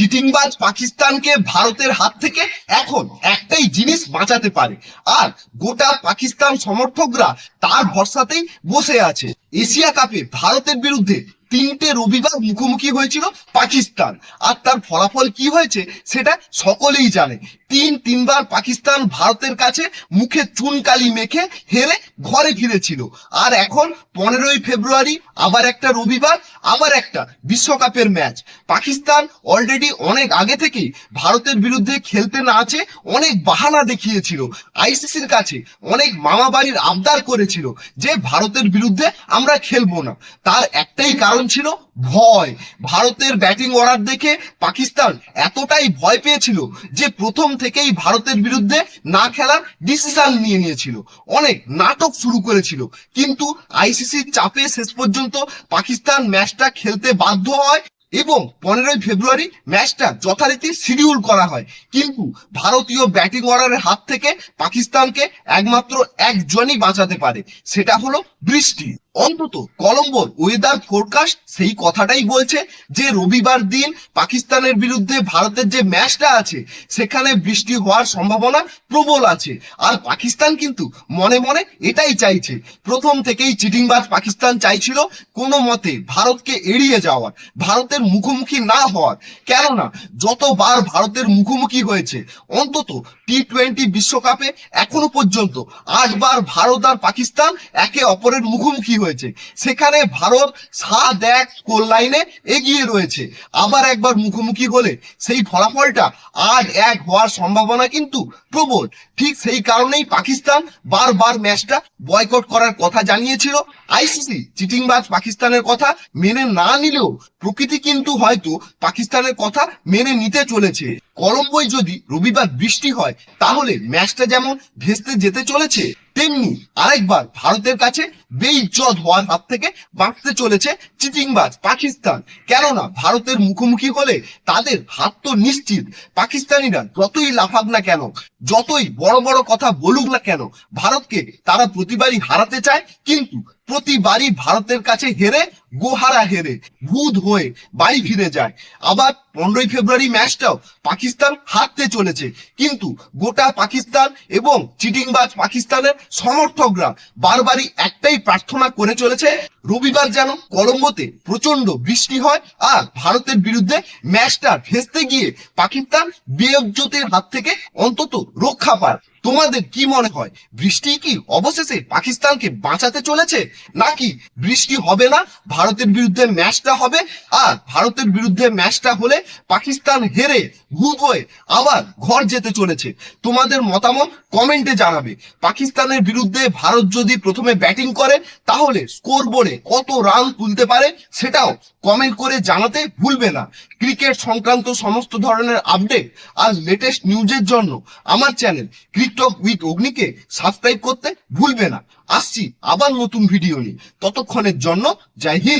চিটিংবাজ পাকিস্তানকে ভারতের হাত থেকে এখন একটাই জিনিস বাঁচাতে পারে। আর গোটা পাকিস্তান সমর্থকরা তার ভরসাতেই বসে আছে। এশিয়া কাপে ভারতের বিরুদ্ধে তিনটে রবিবার মুখোমুখি হয়েছিল পাকিস্তান। আর তার ফলাফল কি হয়েছে সেটা সকলেই জানে। তিন, তিনবার পাকিস্তান ভারতের কাছে মুখে চুনকালি মেখে হেরে ঘরে ফিরেছিল। আর এখন পনেরোই ফেব্রুয়ারি, আবার একটা রবিবার, আবার একটা বিশ্বকাপের ম্যাচ। পাকিস্তান অলরেডি অনেক আগে থেকেই ভারতের বিরুদ্ধে খেলতে না আছে অনেক বাহানা দেখিয়েছিল। আইসিসির কাছে অনেক মামা বাড়ির আবদার করেছিল যে, ভারতের বিরুদ্ধে আমরা খেলব না। তার একটাই কারণ ছিল ভয়। ভারতের ব্যাটিং অর্ডার দেখে পাকিস্তান এতটাই ভয় পেয়েছিল যে প্রথম থেকেই ভারতের বিরুদ্ধে না খেলার ডিসিশন নিয়ে নিয়েছিল। অনেক নাটক শুরু করেছিল। কিন্তু আইসিসির চাপে শেষ পর্যন্ত পাকিস্তান ম্যাচটা খেলতে বাধ্য হয় এবং পনেরোই ফেব্রুয়ারি ম্যাচটা যথারীতি শিডিউল করা হয়। কিন্তু ভারতীয় ব্যাটিং অর্ডারের হাত থেকে পাকিস্তানকে একমাত্র একজনই বাঁচাতে পারে। সেটা হলো বৃষ্টি। অন্তত কলম্বোর ওয়েদার ফোরকাস্ট সেই কথাটাই বলছে যে রবিবার দিন পাকিস্তানের বিরুদ্ধে ভারতের যে ম্যাচটা আছে, সেখানে বৃষ্টি হওয়ার সম্ভাবনা প্রবল আছে। আর পাকিস্তান কিন্তু মনে মনে এটাই চাইছে। প্রথম থেকেই চিটিংবাজ পাকিস্তান চাইছিল কোনো মতে ভারতকে এড়িয়ে যাওয়ার, ভারতের মুখোমুখি না হওয়ার। কেননা, যতবার ভারতের মুখোমুখি হয়েছে, অন্তত টি টোয়েন্টি বিশ্বকাপে এখনও পর্যন্ত আটবার ভারত আর পাকিস্তান একে অপরের মুখোমুখি হয়েছে। সেখানে ভারত সাত এক স্কোর লাইনে এগিয়ে রয়েছে। আবার একবার মুখোমুখি হলে সেই ফলাফলটা আট এক হওয়ার সম্ভাবনা কিন্তু প্রবল। ঠিক সেই কারণেই পাকিস্তান বারবার ম্যাচটা বয়কট করার কথা জানিয়েছিল। আইসিসি চিটিংবাজ পাকিস্তানের কথা মেনে না নিলেও প্রকৃতি কিন্তু হয়তো পাকিস্তানের কথা মেনে নিতে চলেছে। কলম্বোয় যদি রবিবার বৃষ্টি হয়, তাহলে ম্যাচটা যেমন ভেস্তে যেতে চলেছে তেমনি আরেকবার ভারতের কাছে বেইজ্জত হওয়ার হাত থেকে বাঁচতে চলেছে চিটিংবাজ পাকিস্তান। কেননা ভারতের মুখোমুখি হলে তাদের হাত তো নিশ্চিত। পাকিস্তানিরা যতই লাফাক না কেন, যতই বড় বড় কথা বলুক না কেন, ভারতকে তারা প্রতিবারই হারাতে চায়, কিন্তু প্রতিবারই ভারতের কাছে হেরে গোহারা হেরে ভূত হয়ে বাড়ি ফিরে যায়। আবার পনেরোই ফেব্রুয়ারি ম্যাচটাও পাকিস্তান হারতে চলেছে। কিন্তু গোটা পাকিস্তান এবং চিটিংবাজ পাকিস্তানের সমর্থকরা বারবারই একটাই প্রার্থনা করে চলেছে, রবিবার যেন কলম্বোতে প্রচণ্ড বৃষ্টি হয় আর ভারতের বিরুদ্ধে ম্যাচটা ভেস্তে গিয়ে পাকিস্তান বেয়জ্জতের হাত থেকে অন্তত রক্ষা পায়। তোমাদের কি মনে হয়, বৃষ্টি কি অবশেষে পাকিস্তানকে বাঁচাতে চলেছে, নাকি বৃষ্টি হবে না ভারতের বিরুদ্ধে ম্যাচটা হবে আর ভারতের বিরুদ্ধে ম্যাচটা হলে পাকিস্তান হেরে ভূত হয়ে আবার ঘর যেতে চলেছে। তোমাদের মতামত কমেন্টে জানাবে। পাকিস্তানের বিরুদ্ধে ভারত যদি প্রথমে ব্যাটিং করে, তাহলে স্কোর বোর্ডে কত রান তুলতে পারে সেটাও কমেন্ট করে জানাতে ভুলবে না। ক্রিকেট সংক্রান্ত সমস্ত ধরনের আপডেট আর লেটেস্ট নিউজের জন্য আমার চ্যানেল ক্রিকটক উইথ অগ্নিকে সাবস্ক্রাইব করতে ভুলবে না। আসছি আবার নতুন ভিডিও নিয়ে। ততক্ষণের জন্য জয় হিন্দ।